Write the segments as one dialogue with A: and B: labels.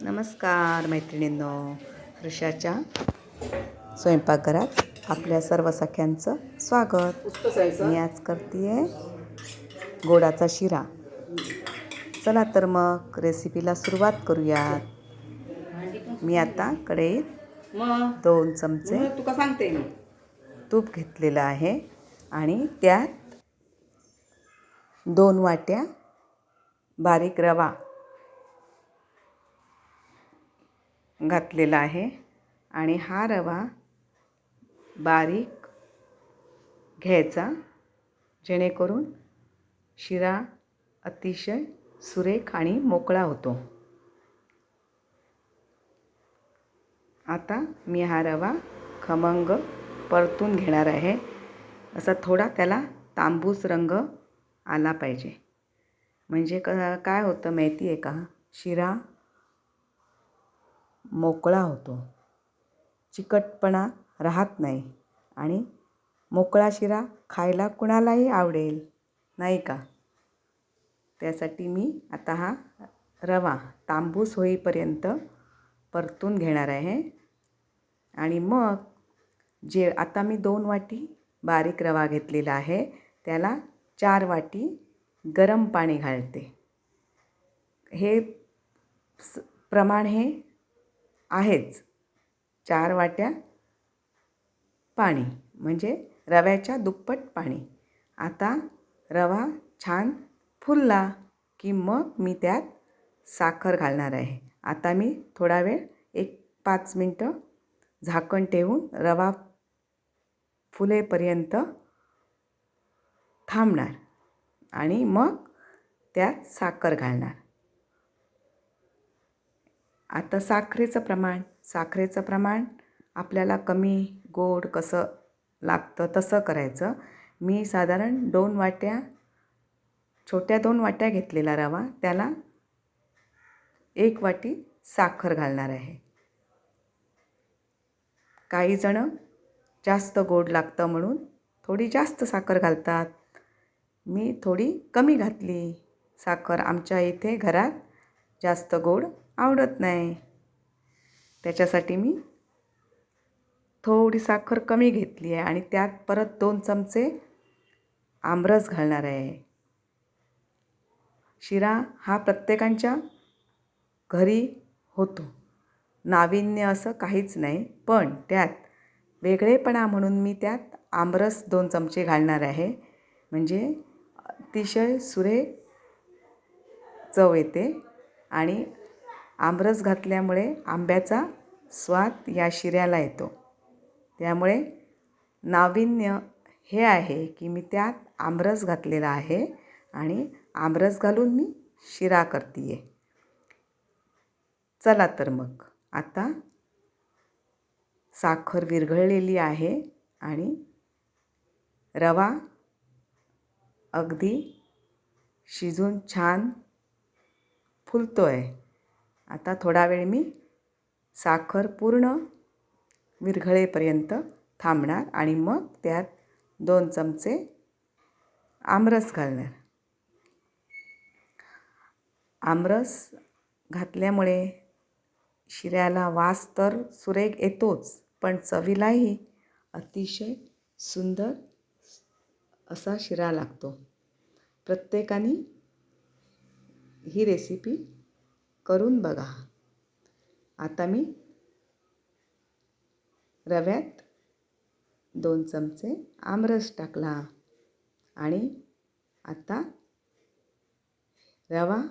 A: नमस्कार मैत्रिणींनो हर्षाच्या स्वयंपाकघरात आपल्या सर्व सख्यांचं स्वागत. मी आज करते गोडाचा शिरा. चला तर मग रेसिपीला सुरुवात करूयात. मी आता कढईत दोन चमचे
B: तुका सांगते मी.
A: तूप घेतलेलं आहे आणि त्यात दोन वाट्या बारीक रवा. घातलेला आहे. आणि हा रवा बारीक घ्यायचा जेणेकरून शिरा अतिशय सुरेख आणि मोकळा होतो. आता मी हा रवा खमंग परतून घेणार आहे. असा थोडा त्याला तांबूस रंग आला पाहिजे. म्हणजे क काय होतं माहिती आहे का? शिरा मोकळा होतो. चिकटपणा राहत नाही आणि मोकळा शिरा खायला कुणालाही आवडेल नाही का? त्यासाठी मी आता हा रवा तांबूस होईपर्यंत परतून घेणार आहे. आणि मग जे आता मी दोन वाटी बारीक रवा घेतलेला आहे त्याला चार वाटी गरम पाणी घालते. हे स प्रमाण हे आहेच. चार वाट्या पाणी म्हणजे रव्याच्या दुप्पट पाणी. आता रवा छान फुलला की मग मी त्यात साखर घालणार आहे. आता मी थोडा वेळ एक पाच मिनटं झाकण ठेवून रवा फुलेपर्यंत थांबणार आणि मग त्यात साखर घालणार. आता साखरेचं प्रमाण साखरेचं प्रमाण आपल्याला कमी गोड कसं लागतं तसं करायचं. मी साधारण दोन वाट्या छोट्या दोन वाट्या घेतलेला रवा त्याला एक वाटी साखर घालणार आहे. काही जणं जास्त गोड लागतं म्हणून थोडी जास्त साखर घालतात. मी थोडी कमी घातली साखर आमच्या इथे घरात जास्त गोड आवडत नाही. त्याच्यासाठी मी थोडी साखर कमी घेतली आहे आणि त्यात परत दोन चमचे आमरस घालणार आहे. शिरा हा प्रत्येकांच्या घरी होतो. नाविन्य असं काहीच नाही पण त्यात वेगळेपणा म्हणून मी त्यात आमरस दोन चमचे घालणार आहे. म्हणजे अतिशय सुरेख चव येते आणि आमरस घातल्यामुळे आंब्याचा स्वाद या शिऱ्याला येतो. त्यामुळे नाविन्य हे आहे की मी त्यात आमरस घातलेला आहे आणि आमरस घालून मी शिरा करते आहे चला तर मग. आता साखर विरघळलेली आहे आणि रवा अगदी शिजून छान फुलतो आहे आता थोडा वेळ मी साखर पूर्ण विरघळेपर्यंत थांबणार आणि मग त्यात दोन चमचे आमरस घालणार. आमरस घातल्यामुळे शिऱ्याला वास तर सुरेख येतोच पण चवीलाही अतिशय सुंदर असा शिरा लागतो. प्रत्येकाने ही रेसिपी करून बघा. आता मी रव्यात दोन चमचे आमरस टाकला आणि आता रवा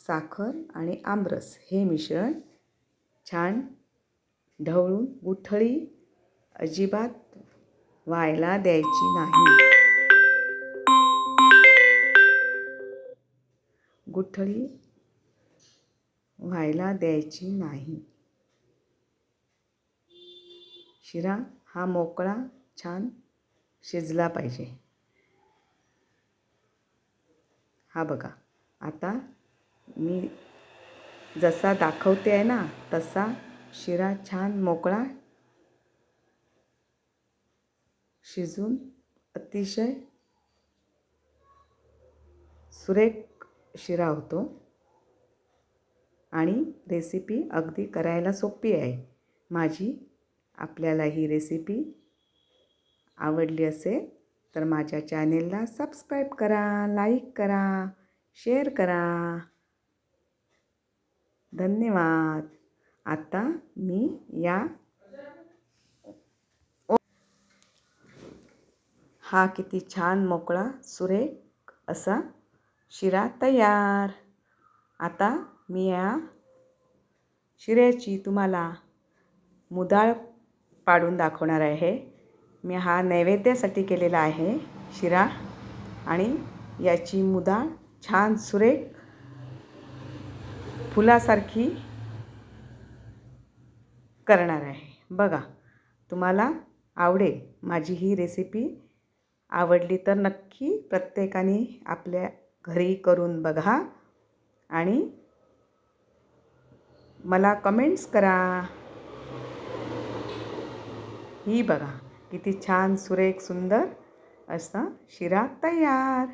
A: साखर आणि आमरस हे मिश्रण छान ढवळून गुठळी अजिबात व्हायला द्यायची नाही. गुठळी व्हायला द्यायची नाही. शिरा हा मोकळा छान शिजला पाहिजे. हा बघा आता मी जसा दाखवते आहे ना तसा शिरा छान मोकळा शिजून अतिशय सुरेख शिरा होतो. आणि रेसिपी अगदी करायला सोपी आहे. माझी आपल्याला ही रेसिपी आवडली असेल तर माझ्या चॅनेलला सबस्क्राईब करा लाईक करा शेअर करा. धन्यवाद. आता मी या हा किती छान मोकळा सुरेख असा शिरा तयार. आता मी या शिऱ्याची तुम्हाला मुदाळ पाडून दाखवणार आहे. मी हा नैवेद्यासाठी केलेला आहे शिरा आणि याची मुदाळ छान सुरेख फुलासारखी करणार आहे. बघा तुम्हाला आवडेल माझी ही रेसिपी आवडली तर नक्की प्रत्येकाने आपल्या घरी करून बघा आणि मला कमेंट्स करा. ही बघा किती छान सुरेख सुंदर असा शिरा तयार.